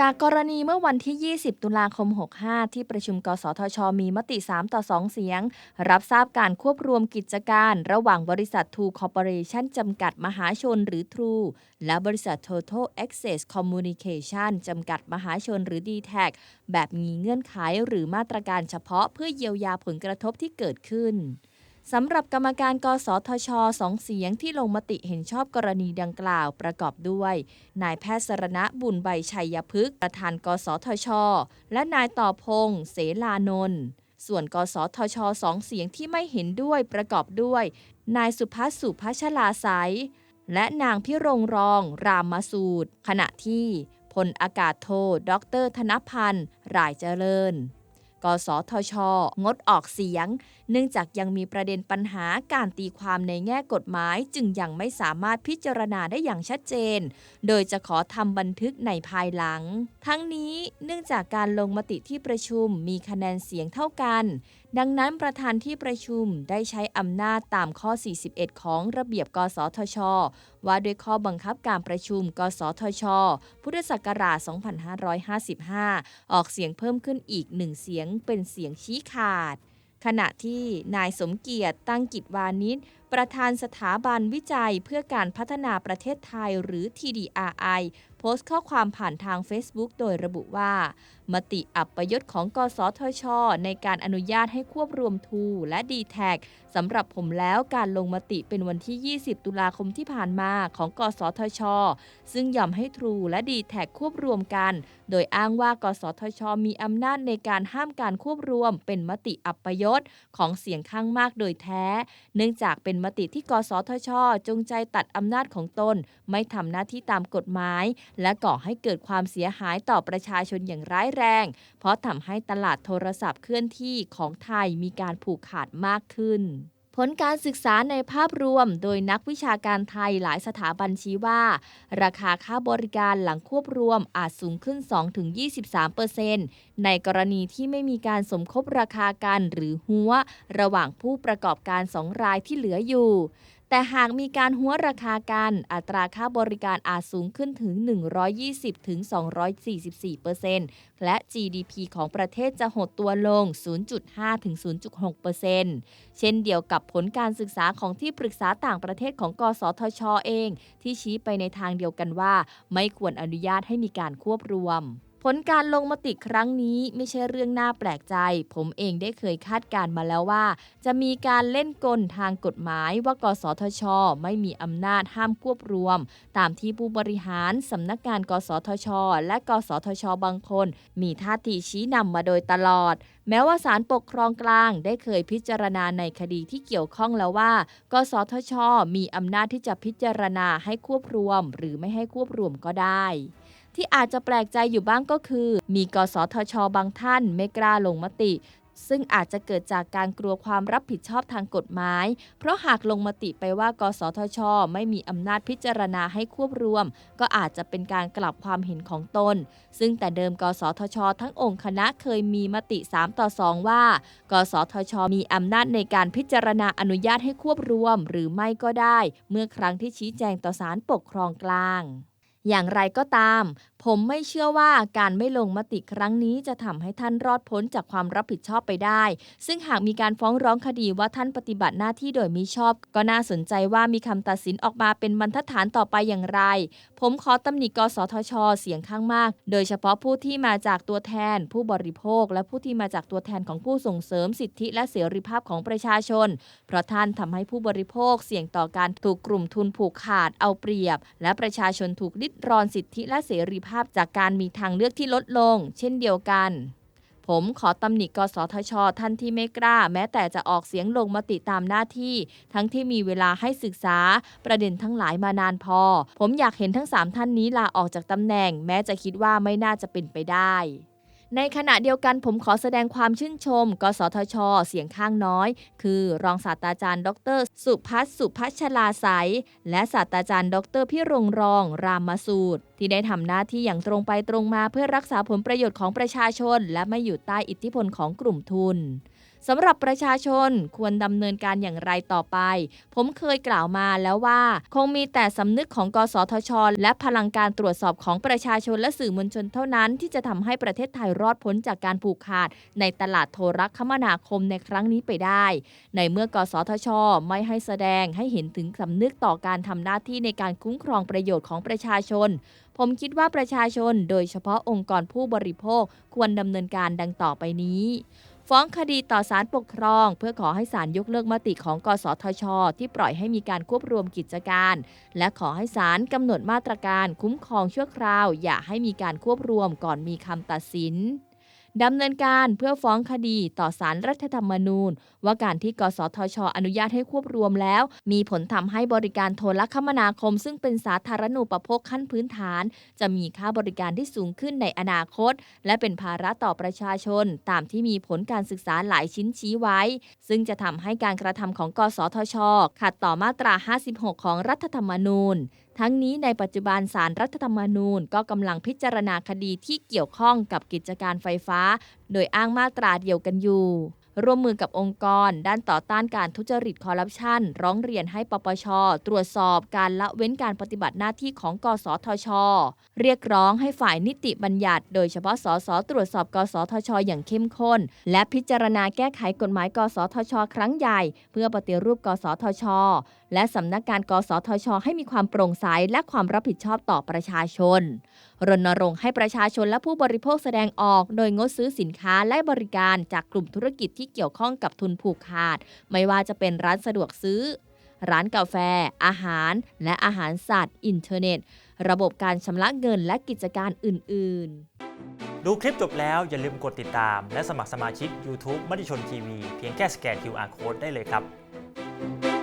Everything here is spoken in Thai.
จากกรณีเมื่อวันที่ 20 ตุลาคม 65 ที่ประชุม กสทช มีมติ 3 ต่อ 2 เสียง รับทราบการควบรวมกิจการ ระหว่างบริษัท True Corporation จำกัดมหาชนหรือ True และบริษัท Total Access Communication จำกัดมหาชนหรือ d t แทแบบมีเงื่อนไขหรือมาตรการเฉพาะเพื่อเยียวยาผลกระทบที่เกิดขึ้น สำหรับกรรมการกสทชสองเสียงที่ลงมติเห็นชอบกรณีดังกล่าวประกอบด้วย นายแพทย์สรณะบุญใบชัยพฤกษ์ประธานกสทช และนายต่อพงษ์เสลานนท์ส่วนกสทชสองเสียงที่ไม่เห็นด้วยประกอบด้วย นายสุภัสสุพัชลาไซและนางพิรงรอง รามมาสูตร ขณะที่พลอากาศโทดรธนพันธ์ รายเจริญ กสทช งดออกเสียง เนื่องจากยังมีประเด็นปัญหาการตีความในแง่กฎหมาย จึงยังไม่สามารถพิจารณาได้อย่างชัดเจน โดยจะขอทำบันทึกในภายหลัง ทั้งนี้เนื่องจากการลงมติที่ประชุมมีคะแนนเสียงเท่ากัน ดังนั้นประธานที่ประชุมได้ใช้อำนาจตามข้อ 41 ของระเบียบ กสทช ว่าด้วยข้อบังคับการประชุม กสทช พุทธศักราช 2555 ออกเสียงเพิ่มขึ้นอีกหนึ่งเสียงเป็นเสียงชี้ขาด ขณะที่นายสมเกียรติตั้งกิจวานิชประธานสถาบันวิจัยเพื่อการพัฒนาประเทศไทยหรือ TDRI โพสต์ข้อความผ่านทาง Facebook โดยระบุว่า มติอับประยศของกสทช ในการอนุญาตให้ควบรวมทูและ d t แท็สำหรับผมแล้วการลงมติเป็นวันที่ 20 ตุลาคมที่ผ่านมาของกสทช ซึ่งยอมให้ทรูและ d t แท็ควบรวมกัน โดยอ้างว่ากสทช มีอำนาจในการห้ามการควบรวม เป็นมติอับประยศของเสียงข้างมากโดยแท้ เนื่องจากเป็นมติที่กสทช จงใจตัดอำนาจของตน ไม่ทำหน้าที่ตามกฎหมายและก่อให้เกิดความเสียหายต่อประชาชนอย่างร้ายแรง เพราะทำให้ตลาดโทรศัพท์เคลื่อนที่ของไทยมีการผูกขาดมากขึ้นผลการศึกษาในภาพรวมโดยนักวิชาการไทยหลายสถาบันชี้ว่า ราคาค่าบริการหลังควบรวมอาจสูงขึ้น 2-23%ในกรณีที่ไม่มีการสมคบราคากันหรือหัว ระหว่างผู้ประกอบการสองรายที่เหลืออยู่ แต่หากมีการหัวราคากัน อัตราค่าบริการอาจสูงขึ้นถึง 120-244%และ GDP ของประเทศจะหดตัวลง 0.5ถึง0.6%เช่นเดียวกับผลการศึกษาของที่ปรึกษาต่างประเทศของกสทชอเอง ที่ชี้ไปในทางเดียวกันว่า ไม่ควรอนุญาตให้มีการควบรวม ผลการลงมติครั้งนี้ไม่ใช่เรื่องน่าแปลกใจ ผมเองได้เคยคาดการมาแล้วว่า จะมีการเล่นกลทางกฎหมายว่ากสทช ไม่มีอำนาจห้ามควบรวม ตามที่ผู้บริหารสำนักงาน กสทช และกสทช บางคน มีท่าทีชี้นำมาโดยตลอด แม้ว่าศาลปกครองกลางได้เคยพิจารณาในคดีที่เกี่ยวข้องแล้วว่า กสทช มีอำนาจที่จะพิจารณาให้ควบรวม หรือไม่ให้ควบรวมก็ได้ ที่อาจจะแปลกใจอยู่บ้างก็คือ มีกสทช บางท่านไม่กล้าลงมติ ซึ่งอาจจะเกิดจากการกลัวความรับผิดชอบทางกฎหมาย เพราะหากลงมติไปว่า กสทช ไม่มีอำนาจพิจารณาให้ควบรวม ก็อาจจะเป็นการกลับความเห็นของตน ซึ่งแต่เดิมกสทช ทั้งองค์คณะเคยมีมติ 3 ต่อ 2 ว่า กสทช มีอำนาจในการพิจารณาอนุญาตให้ควบรวม หรือไม่ก็ได้ เมื่อครั้งที่ชี้แจงต่อศาลปกครองกลาง อย่างไรก็ตาม ผมไม่เชื่อว่าการไม่ลงมติครั้งนี้จะทำให้ท่านรอดพ้นจากความรับผิดชอบไปได้ ซึ่งหากมีการฟ้องร้องคดีว่าท่านปฏิบัติหน้าที่โดยมิชอบ ก็น่าสนใจว่ามีคำตัดสินออกมาเป็นบรรทัดฐานต่อไปอย่างไร ผมขอตำหนิกสทช เสียงข้างมาก โดยเฉพาะผู้ที่มาจากตัวแทน ผู้บริโภค และผู้ที่มาจากตัวแทนของผู้ส่งเสริมสิทธิและเสรีภาพของประชาชน เพราะท่านทำให้ผู้บริโภคเสี่ยงต่อการถูกกลุ่มทุนผูกขาดเอาเปรียบ และประชาชนถูกลิดรอนสิทธิและเสรีภาพจากการมีทางเลือกที่ลดลง เช่นเดียวกัน ผมขอตำหนิกสทช ท่านที่ไม่กล้า แม้แต่จะออกเสียงลงมติตามหน้าที่ ทั้งที่มีเวลาให้ศึกษา ประเด็นทั้งหลายมานานพอ ผมอยากเห็นทั้ง 3 ท่านนี้ลาออกจากตำแหน่ง แม้จะคิดว่าไม่น่าจะเป็นไปได้ ในขณะเดียวกันผมขอแสดงความชื่นชม กสทช เสียงข้างน้อย คือรองศาสตราจารย์ ดร สุพัฒสุพัชลาสายและศาสตราจารย์ ดรพิรงรอง รามสูตร ที่ได้ทำหน้าที่อย่างตรงไปตรงมาเพื่อรักษาผลประโยชน์ของประชาชน และไม่อยู่ใต้อิทธิพลของกลุ่มทุน สำหรับประชาชนควรดำเนินการอย่างไรต่อไป ผมเคยกล่าวมาแล้วว่า คงมีแต่สำนึกของกสทช และพลังการตรวจสอบของประชาชนและสื่อมวลชนเท่านั้น ที่จะทำให้ประเทศไทยรอดพ้นจากการผูกขาด ในตลาดโทรคมนาคมในครั้งนี้ไปได้ ในเมื่อกสทช ไม่ให้แสดงให้เห็นถึงสำนึกต่อการทำหน้าที่ในการคุ้มครองประโยชน์ของประชาชน ผมคิดว่าประชาชน โดยเฉพาะองค์กรผู้บริโภคควรดำเนินการดังต่อไปนี้ ฟ้องคดีต่อศาลปกครอง เพื่อขอให้ศาลยกเลิกมติของกสทช ที่ปล่อยให้มีการควบรวมกิจการ และขอให้ศาลกำหนดมาตรการคุ้มครองชั่วคราว อย่าให้มีการควบรวมก่อนมีคำตัดสิน ดำเนินการเพื่อฟ้องคดีต่อศาลรรัฐธรรมนูญ ว่าการที่กสทช อนุญาตให้ควบรวมแล้ว มีผลทำให้บริการโทรคมนาคม ซึ่งเป็นสาธารณูปโภคขั้นพื้นฐาน จะมีค่าบริการที่สูงขึ้นในอนาคต และเป็นภาระต่อประชาชน ตามที่มีผลการศึกษาหลายชิ้นชี้ไว้ ซึ่งจะทำให้การกระทำของกสทช ขัดต่อมาตรา 56 ของรัฐธรรมนูญ ทั้งนี้ในปัจจุบันสารรัฐธรรมนูญก็กำลังพิจารณาคดีที่เกี่ยวข้องกับกิจการไฟฟ้า โดยอ้างมาตราเดียวกันอยู่ ร่วมมือกับองค์กร ด้านต่อต้านการทุจริตคอร์รัปชันร้องเรียนให้ปปช ตรวจสอบการละเว้นการปฏิบัติหน้าที่ของกสทช เรียกร้องให้ฝ่ายนิติบัญญัติ โดยเฉพาะสสตรวจสอบกสทช อย่างเข้มข้น และพิจารณาแก้ไขกฎหมายกสทช ครั้งใหญ่ เพื่อปฏิรูปกสทชและสำนักงานกสทช ให้มีความโปร่งใสและความรับผิดชอบต่อประชาชน รณรงค์ให้ประชาชนและผู้บริโภคแสดงออก โดยงดซื้อสินค้าและบริการจากกลุ่มธุรกิจที่เกี่ยวข้องกับทุนผูกขาด ไม่ว่าจะเป็นร้านสะดวกซื้อ ร้านกาแฟ อาหาร และอาหารสัตว์ อินเทอร์เน็ต ระบบการชำระเงินและกิจการอื่น ๆดูคลิปจบแล้วอย่าลืมกดติดตาม และสมัครสมาชิก YouTube มติชนทีวีเพียงแค่สแกน QR Code ได้เลยครับ